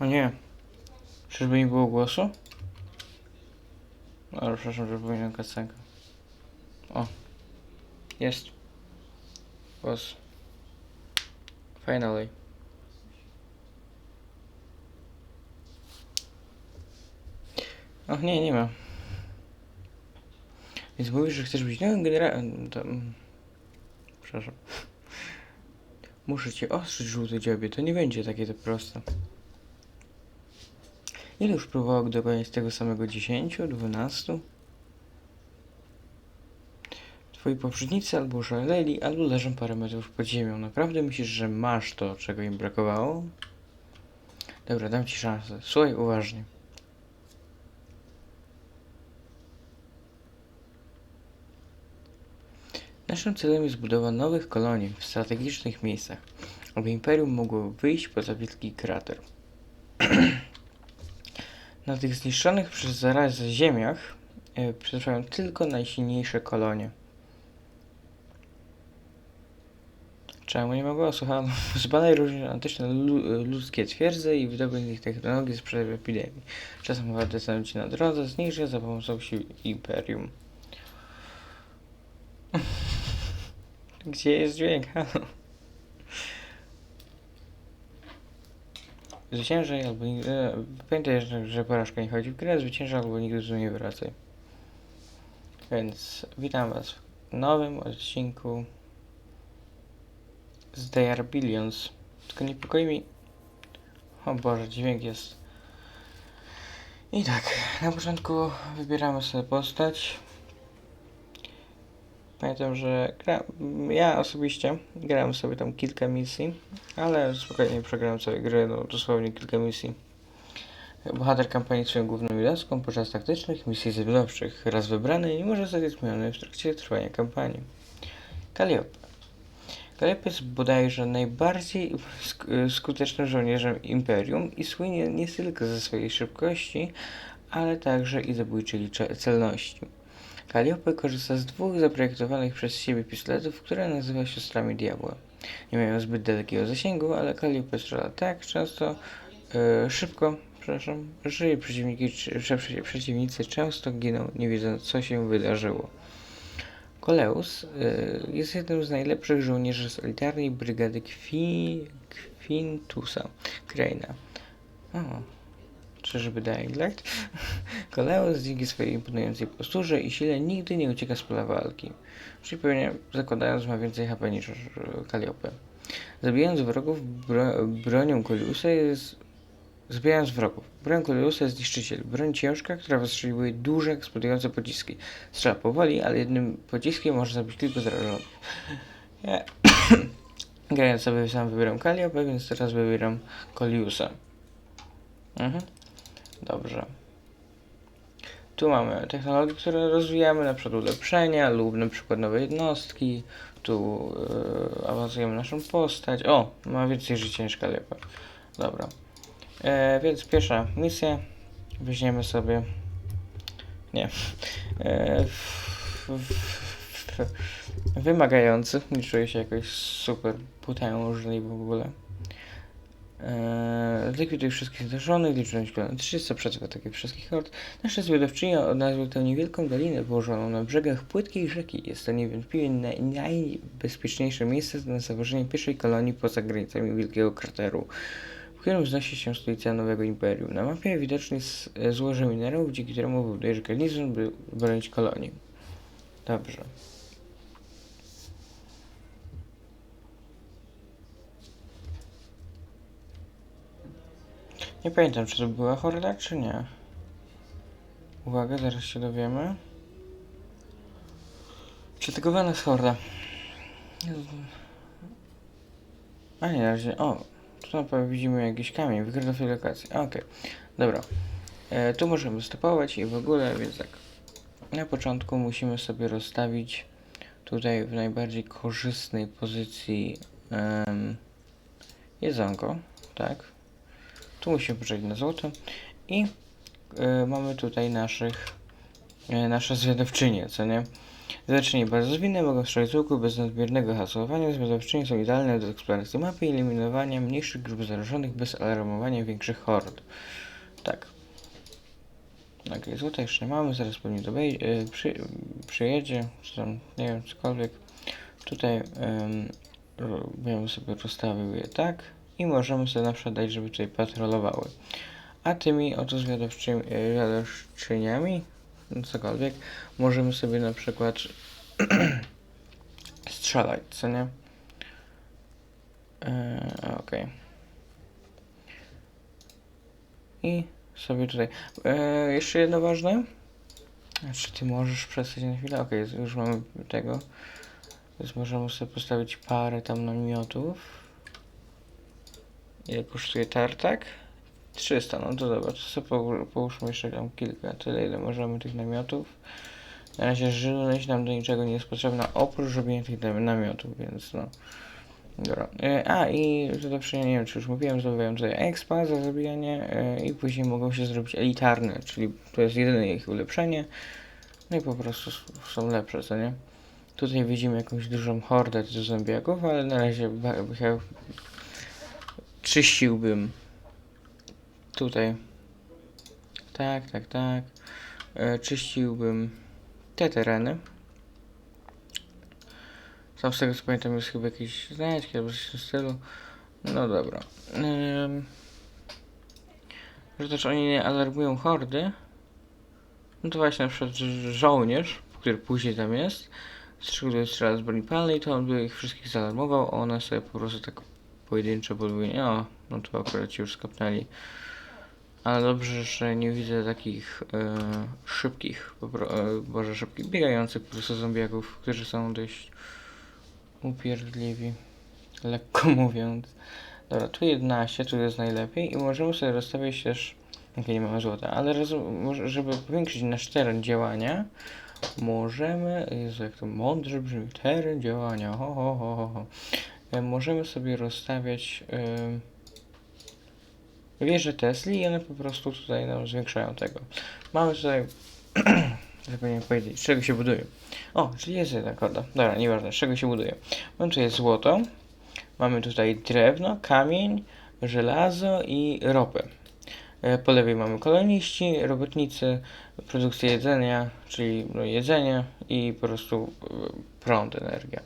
O nie. Czyżby nie było głosu? Ale przepraszam, że powinienem kacenkę. O. Jest. Głos. Finally. O, nie, nie ma. Więc mówisz, że chcesz być nowym generałem. To... mm, Przepraszam. Muszę cię ostrzyć, żółty dziobie. To nie będzie takie to proste. Ile już próbowało dokładać tego samego 10, 12? Twoi poprzednicy albo szaleli, albo leżą parę metrów pod ziemią. Naprawdę myślisz, że masz to, czego im brakowało? Dobra, dam ci szansę. Słuchaj uważnie. Naszym celem jest budowa nowych kolonii w strategicznych miejscach, aby Imperium mogło wyjść poza wielki krater. Na tych zniszczonych przez zarazę ziemiach e, przetrwają tylko najsilniejsze kolonie. Czemu nie ma głosu? Halo? Zbadaj różne antyczne lu- ludzkie twierdze i wydobyć ich technologię sprzed epidemii. Czasem warto stanąć na drodze, zniszczy za pomocą sił Imperium. Gdzie jest dźwięk? Zwyciężaj albo nigdy... e, Pamiętaj, że, że porażka nie chodzi w grę, zwyciężaj albo nigdy tu nie wracaj. Więc witam was w nowym odcinku z They Are Billions. Tylko niepokoi mi... O Boże, dźwięk jest... I tak, na początku wybieramy sobie postać. Pamiętam, że gra... ja osobiście grałem sobie tam kilka misji, ale spokojnie przegrałem sobie grę, no dosłownie kilka misji. Bohater kampanii swoją główną jednostką podczas taktycznych misji zwiadowczych. Raz wybrany nie może zostać zmieniony w trakcie trwania kampanii. Calliope. Calliope jest bodajże najbardziej sk- skutecznym żołnierzem Imperium i słynie nie tylko ze swojej szybkości, ale także i zabójczej celności. Calliope korzysta z dwóch zaprojektowanych przez siebie pistoletów, które nazywa siostrami diabła. Nie mają zbyt dalekiego zasięgu, ale Calliope strzela tak często, e, szybko, przepraszam, że jej przeciwniki, czy- że przeci- przeciwnicy często giną, nie wiedząc co się wydarzyło. Koleus e, jest jednym z najlepszych żołnierzy z elitarnej brygady Kwi, Quintusa Kraina. O, czyżby Dying Light? Koleus dzięki swojej imponującej posturze i sile nigdy nie ucieka z pola walki. Pewnie zakładając ma więcej HP niż e, Calliope. Zabijając wrogów bro, bronią Koleusa jest... Zabijając wrogów. Broń Koleusa jest niszczyciel. Broń ciężka, która wystrzeliwuje duże, eksplodujące pociski. Strzela powoli, ale jednym pociskiem może zabić kilku zarażonych. Ja... Grając sobie sam wybieram Calliope, więc teraz wybieram Koleusa. Mhm. Dobrze. Tu mamy technologie, które rozwijamy, na przykład ulepszenia lub na przykład nowe jednostki. Tu yy, awansujemy naszą postać. O, ma więcej życia niż Calliope. Dobra. E, więc pierwsza misja. Weźmiemy sobie... Nie. E, wymagający. Nie czuję się jakoś super potężny w ogóle. Eee, Zlikwiduj wszystkich zdarzonych, liczbę pełną 300 przetrwa takich wszystkich hord. Nasza zwiadowczynia odnalazła tę niewielką dolinę położoną na brzegach płytkiej rzeki. Jest to niewątpliwie naj, najbezpieczniejsze miejsce na założenie pierwszej kolonii poza granicami wielkiego krateru, w którym wznosi się stolica nowego imperium. Na mapie widoczny jest złoże minerałów, dzięki któremu budujesz garnizon, by bronić kolonii. Dobrze. Nie pamiętam, czy to była horda, czy nie. Uwaga, zaraz się dowiemy. Przetygowana jest horda. A nie, na razie. O, tu na pewno widzimy jakiś kamień. Wykryto tej lokacji. Okej, dobra. E, tu możemy stopować i w ogóle, więc tak. Na początku musimy sobie rozstawić tutaj w najbardziej korzystnej pozycji em, jedzonko, tak? Tu musimy poczekać na złoto i e, mamy tutaj naszych e, nasze zwiadowczynie, co nie? Zwiadowczynie bardzo zwinne mogą strzelać z łuku bez nadmiernego hasowania. Zwiadowczynie są idealne do eksploracji mapy i eliminowania mniejszych grup zarażonych bez alarmowania większych hord. Tak. Tak, złota jeszcze nie mamy, zaraz pewnie to wej- y, przy, przyjedzie, czy tam, nie wiem, cokolwiek. Tutaj ym, ro- bym sobie rozstawił je tak i możemy sobie na przykład dać, żeby tutaj patrolowały. A tymi oto y, zwiadowczyniami, no cokolwiek, możemy sobie na przykład strzelać, co nie? Eee, Okej. I sobie tutaj. Eee, jeszcze jedno ważne. Czy ty możesz przestać na chwilę? Okej, już mamy tego. Więc możemy sobie postawić parę tam namiotów. Ile kosztuje tartak? 300, no to dobra, to sobie połó- połóżmy jeszcze tam kilka, tyle ile możemy tych namiotów. Na razie żywność nam do niczego nie jest potrzebna, oprócz robienia tych nam- namiotów, więc no. Dobra. E, A i to dobrze, nie wiem czy już mówiłem, zdobywają tutaj expa za zabijanie e, i później mogą się zrobić elitarne, czyli to jest jedyne ich ulepszenie. No i po prostu są lepsze, co nie? Tutaj widzimy jakąś dużą hordę zombiaków, ale na razie czyściłbym tutaj. Tak, tak, tak. E, czyściłbym te tereny. Tam z tego co pamiętam jest chyba jakieś znajdźki albo coś w stylu. No dobra. Że też oni nie alarmują hordy. No to właśnie na przykład żo- żołnierz, który później tam jest, strzelił strzela z broni palnej, to on by ich wszystkich zaalarmował, a one sobie po prostu tak pojedyncze podwójnie. O, no to akurat już skapnęli. Ale dobrze, że nie widzę takich e, szybkich, e, boże szybkich, biegających po prostu zombiaków, którzy są dość upierdliwi, lekko mówiąc. Dobra, tu 11, tu jest najlepiej i możemy sobie rozstawiać też, okej, nie mamy złota, ale roz, żeby powiększyć nasz teren działania, możemy, Jezu, jak to mądrze brzmi, teren działania, ho, ho, ho, ho, ho. E, Możemy sobie rozstawiać yy, wieże Tesli i one po prostu tutaj nam zwiększają tego. Mamy tutaj, zapomniałem powiedzieć, z czego się buduje. O, czyli jest jedna korda. Dobra, nieważne, z czego się buduje. Mamy tutaj złoto, mamy tutaj drewno, kamień, żelazo i ropę. E, Po lewej mamy koloniści, robotnicy, produkcję jedzenia, czyli no, jedzenie i po prostu e, prąd, energia.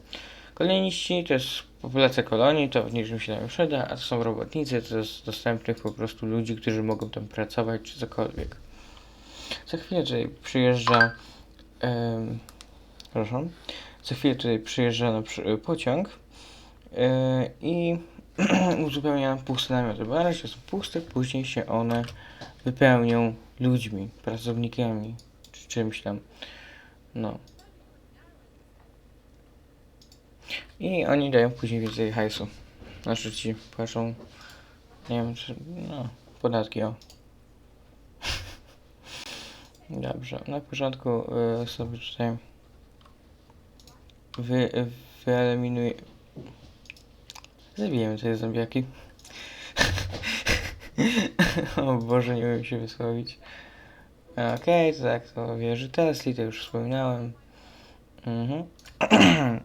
Koloniści to jest populacja kolonii, to w niczym się nam nie przyda, a to są robotnicy, to jest dostępnych po prostu ludzi, którzy mogą tam pracować czy cokolwiek. Za chwilę tutaj przyjeżdża przepraszam, za chwilę tutaj przyjeżdża na przy, pociąg yy, i uzupełnia puste namioty, bo na razie są puste, później się one wypełnią ludźmi, pracownikami, czy czymś tam, no. I oni dają później więcej hajsu. Znaczy ci płacą, nie wiem, czy, no, podatki, o. Dobrze, na początku y, sobie tutaj wy, wyeliminuję. Zabijemy te zombiaki. o Boże, nie umiem się wysłowić. Okej, to tak, to wieży Tesli, to już wspominałem. Mhm.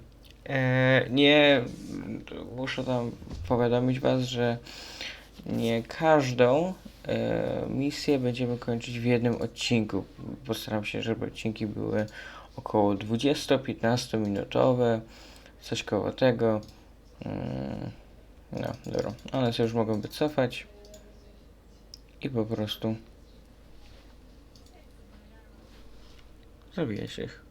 e, nie, muszę tam powiadomić Was, że nie każdą e, misję będziemy kończyć w jednym odcinku. Postaram się, żeby odcinki były około 20-15 minutowe, coś koło tego. Mm, No, dobra. One się już mogą wycofać i po prostu zabijać ich.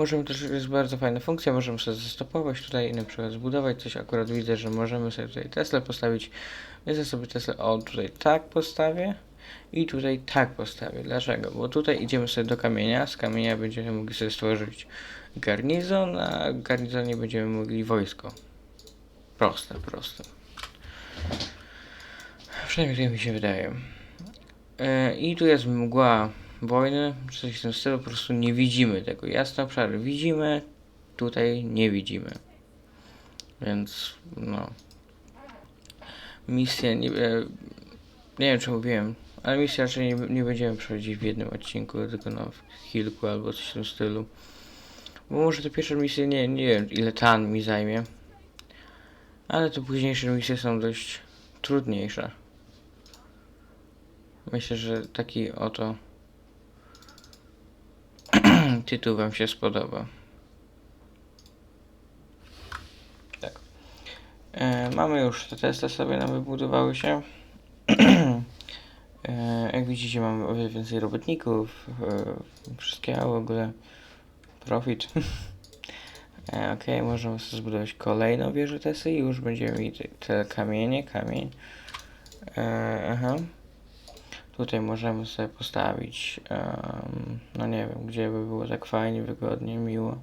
Możemy też, jest bardzo fajna funkcja, możemy sobie zastopować tutaj i na przykład zbudować coś. Akurat widzę, że możemy sobie tutaj Tesla postawić. Ja sobie Tesla, o tutaj tak postawię i tutaj tak postawię. Dlaczego? Bo tutaj idziemy sobie do kamienia, z kamienia będziemy mogli sobie stworzyć garnizon, a w garnizonie będziemy mogli wojsko. Proste, proste. Przynajmniej tak mi się wydaje. E, I tu jest mgła wojny, czy coś w tym stylu, po prostu nie widzimy tego. Jasne obszary widzimy, tutaj nie widzimy. Więc no. Misja, nie, e, nie wiem czy mówiłem, ale misja raczej nie, nie będziemy przechodzić w jednym odcinku, tylko w kilku albo coś w tym stylu. Bo może te pierwsze misje, nie, nie wiem ile tan mi zajmie. Ale te późniejsze misje są dość trudniejsze. Myślę, że taki oto tytuł Wam się spodoba. Tak. E, mamy już te testy sobie nam wybudowały się. e, jak widzicie mamy o wiele więcej robotników. E, wszystkiego w ogóle. Profit. e, ok, możemy sobie zbudować kolejną wieżę Tesy i już będziemy mieli te kamienie, kamień. E, aha. Tutaj możemy sobie postawić, em, no nie wiem, gdzie by było tak fajnie, wygodnie, miło.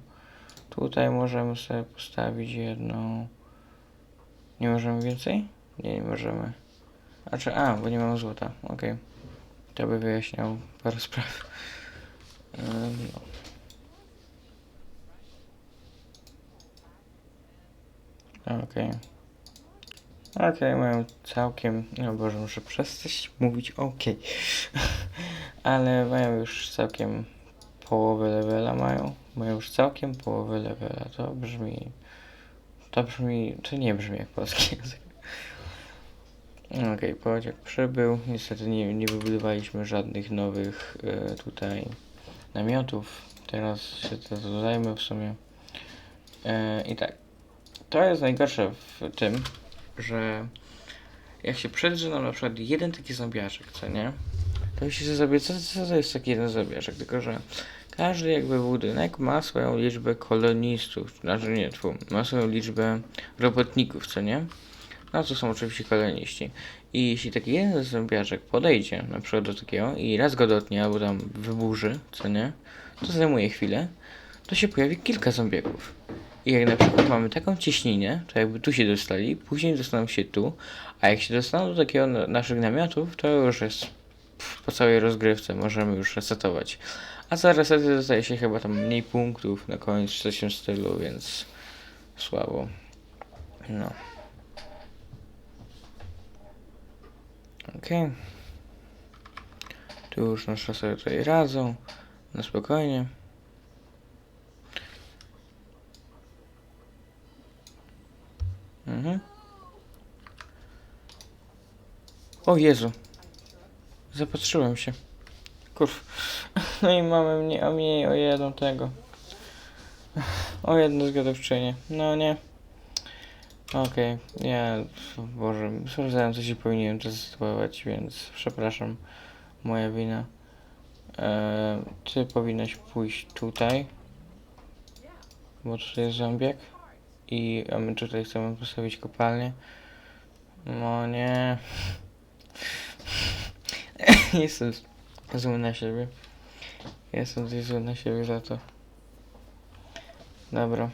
Tutaj możemy sobie postawić jedną. Nie możemy więcej? Nie, nie możemy. A czy, a, bo nie mam złota, okej. To by wyjaśniał parę spraw. Em, no. Okej. Okej, mają całkiem. No Boże, muszę przestać mówić okej. Ale mają już całkiem połowę levela mają. Mają już całkiem połowę levela. To brzmi. To brzmi. To nie brzmi jak polski język. Okej, pociąg przybył. Niestety nie, nie wybudowaliśmy żadnych nowych e, tutaj namiotów. Teraz się to zajmę w sumie. E, I tak. To jest najgorsze w tym, że jak się przedrze nam na przykład jeden taki zombiaczek, co nie? To myślicie sobie, co, co to jest taki jeden zombiaczek? Tylko, że każdy jakby budynek ma swoją liczbę kolonistów, znaczy nie, tfu, ma swoją liczbę robotników, co nie? No to są oczywiście koloniści. I jeśli taki jeden zombiaczek podejdzie na przykład do takiego i raz go dotknie albo tam wyburzy, co nie? To zajmuje chwilę, to się pojawi kilka zombiaków. I jak na przykład mamy taką cieśninę, to jakby tu się dostali, później dostaną się tu, a jak się dostaną do takiego na- naszych namiotów, to już jest po całej rozgrywce, możemy już resetować. A za resety dostaje się chyba tam mniej punktów na koniec, coś w stylu, więc słabo. No. Okej. Tu już nasze sobie tutaj radzą, na spokojnie. Mhm. O Jezu. Zapatrzyłem się. Kurw. No i mamy mnie, o mniej o jedną tego. O jedno zgadowczynię. No nie. Okej, ja, Boże, sprawdzałem co się powinienem testować, więc przepraszam, moja wina. Eee, ty powinnaś pójść tutaj, bo tutaj jest zombiak i a my tutaj chcemy postawić kopalnię. No nie. Jestem zły na siebie. Jestem zły na siebie za to. Dobra.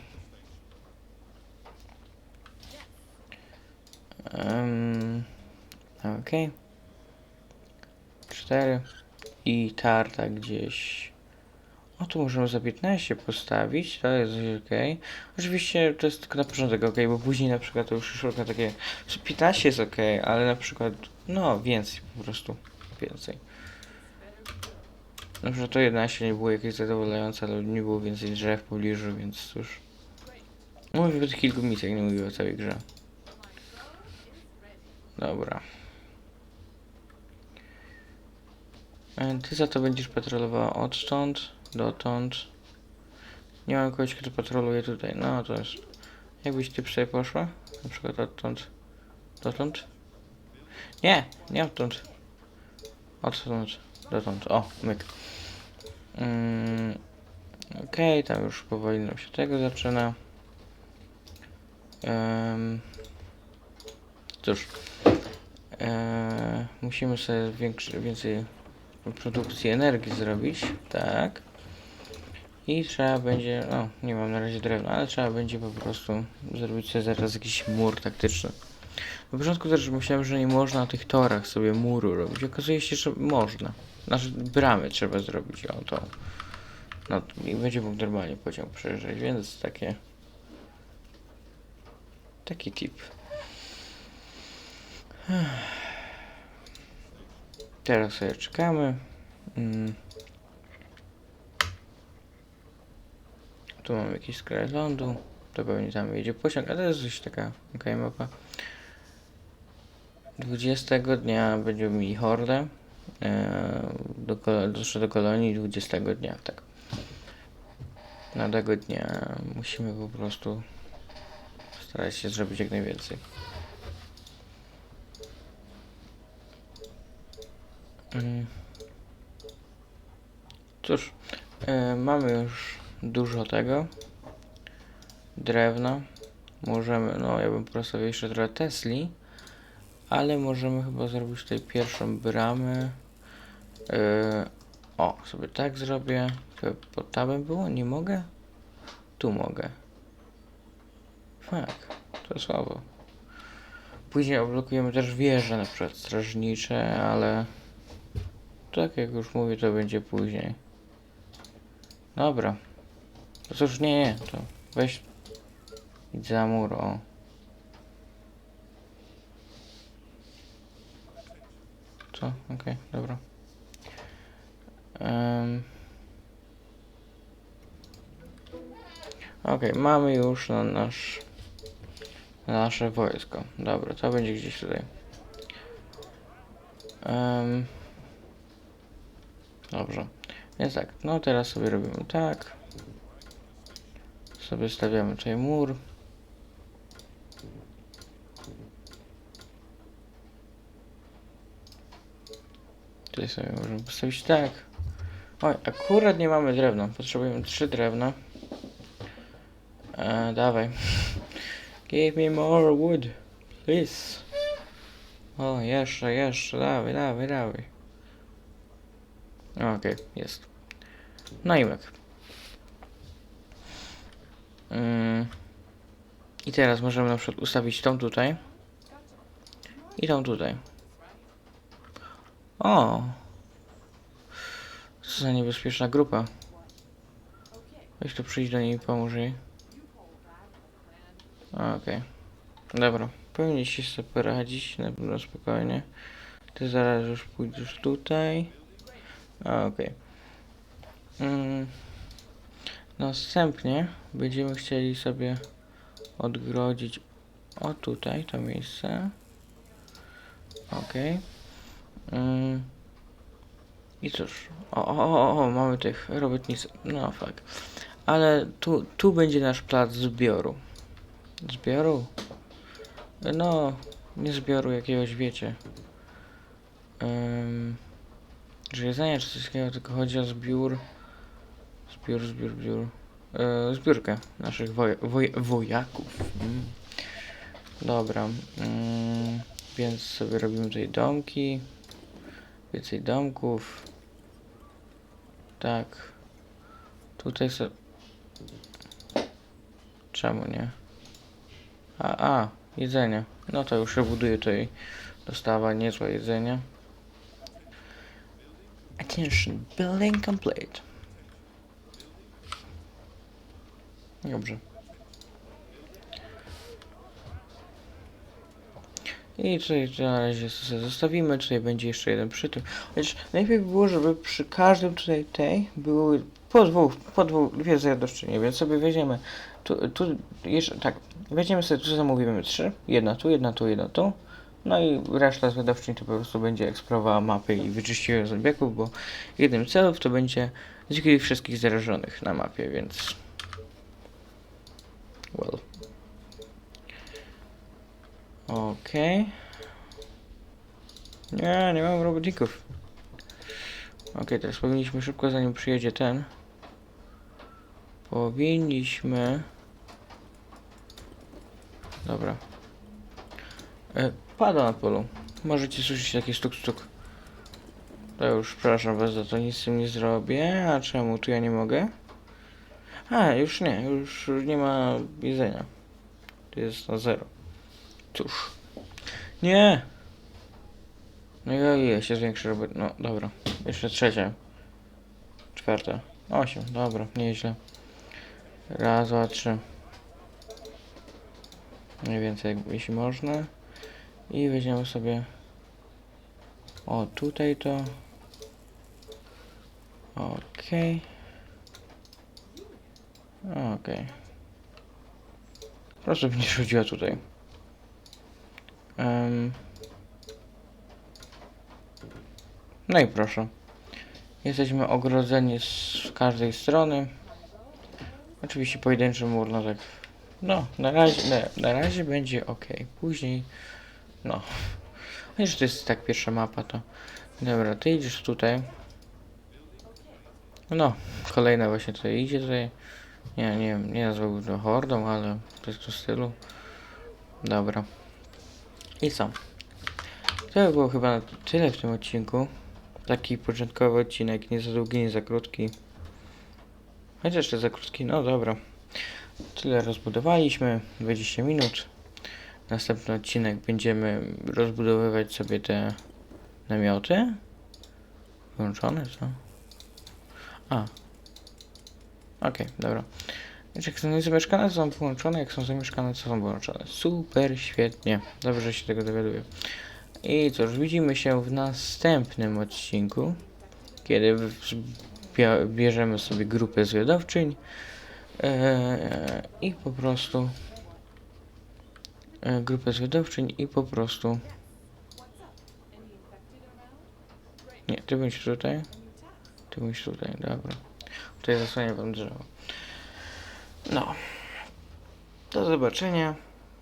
Um, Okej. Cztery. I tarta gdzieś. O, tu możemy za 15 postawić, to jest ok. Oczywiście to jest tylko na początek ok, bo później na przykład to już szukam takie. że 15 jest ok, ale na przykład, no więcej po prostu. Więcej. Na przykład to 11 nie było jakieś zadowalające, ale nie było więcej drzew w pobliżu, więc cóż. Mówię o tych kilku misjach, nie mówię o całej grze. Dobra. E, Ty za to będziesz patrolowała odtąd, dotąd. Nie mam kogoś, kto patroluje tutaj. No to jest. Jakbyś ty sobie poszła? Na przykład odtąd, dotąd? Nie, nie odtąd. Odtąd, dotąd. O, myk. Mm, Okej, tam już powoli nam się tego zaczyna. Em, cóż. Eee, musimy sobie większy, więcej produkcji energii zrobić, tak. I trzeba będzie, no nie mam na razie drewna, ale trzeba będzie po prostu zrobić sobie zaraz jakiś mur taktyczny. Na początku też myślałem, że nie można na tych torach sobie muru robić. Okazuje się, że można. Znaczy bramy trzeba zrobić, o to. No i będzie mógł normalnie pociąg przejeżdżać, więc takie... Taki tip. Teraz sobie czekamy. Mm. Tu mamy jakiś skraj lądu. To pewnie tam jedzie pociąg, ale to jest dość taka okej mapa. 20 dnia będziemy mieli hordę. E, do, doszło do kolonii 20 dnia, tak. Na tego dnia musimy po prostu starać się zrobić jak najwięcej. Mm. Cóż, e, mamy już dużo tego. Drewna. Możemy, no ja bym postawił jeszcze trochę Tesli, ale możemy chyba zrobić tutaj pierwszą bramę. E, o, sobie tak zrobię. Pod tabem było? Nie mogę? Tu mogę. Fuck, to słabo. Później odblokujemy też wieże, na przykład strażnicze, ale tak jak już mówię, to będzie później. Dobra. To cóż, nie, nie, to weź idź za mur, o. Co? Okej, dobra. Em. Okej, mamy już na nasz na nasze wojsko. Dobra, to będzie gdzieś tutaj. Em. Dobrze. Więc tak, no teraz sobie robimy tak. Sobie stawiamy tutaj mur. Tutaj sobie możemy postawić tak. Oj, akurat nie mamy drewna. Potrzebujemy trzy drewna. E, dawaj. Give me more wood, please. O, jeszcze, jeszcze, dawaj, dawaj, dawaj. Okej, jest. No i. Mm. I teraz możemy na przykład ustawić tą tutaj. I tą tutaj. O! Co za niebezpieczna grupa. Weź tu przyjść do niej i pomóż jej. Okej. Dobra. Powinniście sobie poradzić na pewno spokojnie. Ty zaraz już pójdziesz tutaj. Okej. Mm. Następnie będziemy chcieli sobie odgrodzić o tutaj to miejsce. Okej. Mm. I cóż, o, o, o, o, mamy tych robotnicy. No fuck. Ale tu, tu będzie nasz plac zbioru. Zbioru? No, nie zbioru jakiegoś, wiecie. Um, że jedzenie czy coś takiego, tylko chodzi o zbiór. Zbiór, zbiór, zbiór. E, zbiórkę naszych woj, woj, wojaków. Mm. Dobra. Mm, więc sobie robimy tutaj domki. Więcej domków. Tak. Tutaj sobie... Czemu nie? A, a, jedzenie. No to już buduje tutaj dostawa niezłe jedzenie. Attention, building complete. Dobrze. I tutaj na razie sobie zostawimy, tutaj będzie jeszcze jeden przy tym. Chociaż najlepiej by było, żeby przy każdym tutaj tej były po dwóch, po dwóch, dwie zjadowczynie, więc sobie weźmiemy tu, tu jeszcze tak, weźmiemy sobie tu zamówimy trzy, jedna tu, jedna tu, jedna tu. No i reszta zwiadowczyń to po prostu będzie eksplorowała mapy i wyczyściła zombiaków, bo jednym celów to będzie zlikwidować wszystkich zarażonych na mapie, więc... Well. Okej. Nie, nie mam robotników. Okej, teraz powinniśmy szybko, zanim przyjedzie ten. Powinniśmy... Dobra. E, pada na polu. Możecie słyszeć taki stuk stuk. To już, przepraszam was za to, nic z tym nie zrobię. A czemu tu ja nie mogę? A, już nie, już nie ma jedzenia. To jest na zero. Cóż. Nie! No i ile się zwiększy robot. No dobra. Jeszcze trzecia. Czwarta. Osiem. Dobra, nieźle. Raz, dwa, trzy. Mniej więcej, jeśli można. I weźmiemy sobie. O, tutaj to. Okej. Okej. Proszę mnie rzuciła tutaj. Em. No i proszę. Jesteśmy ogrodzeni z każdej strony. Oczywiście pojedynczy mur, no tak. No, na razie, na, na razie będzie ok. Później, no. Chociaż to jest tak pierwsza mapa, to. Dobra, ty idziesz tutaj. No, kolejna właśnie tutaj idzie tutaj. Nie, nie, nie nazwałbym to hordą, ale jest to stylu. Dobra. I co? To by było chyba tyle w tym odcinku. Taki początkowy odcinek, nie za długi, nie za krótki. Chociaż jeszcze za krótki, no dobra. Tyle rozbudowaliśmy, 20 minut. Następny odcinek będziemy rozbudowywać sobie te namioty. Wyłączone, co? A. Okej, dobra. Więc jak są niezamieszkane, to są połączone, jak są zamieszkane, to są połączone. Super, świetnie. Dobrze, że się tego dowiaduję. I cóż, widzimy się w następnym odcinku, kiedy bierzemy sobie grupę zwiadowczyń eee, i po prostu e, grupę zwiadowczyń i po prostu nie, ty bądź tutaj ty bądź tutaj, dobra tutaj zasłaniam wam drzewo. No. Do zobaczenia.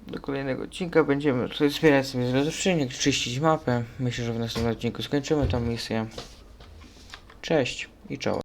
Do kolejnego odcinka będziemy tutaj zbierać sobie zwiadowczynię, czyścić mapę. Myślę, że w następnym odcinku skończymy tą misję. Cześć i czoło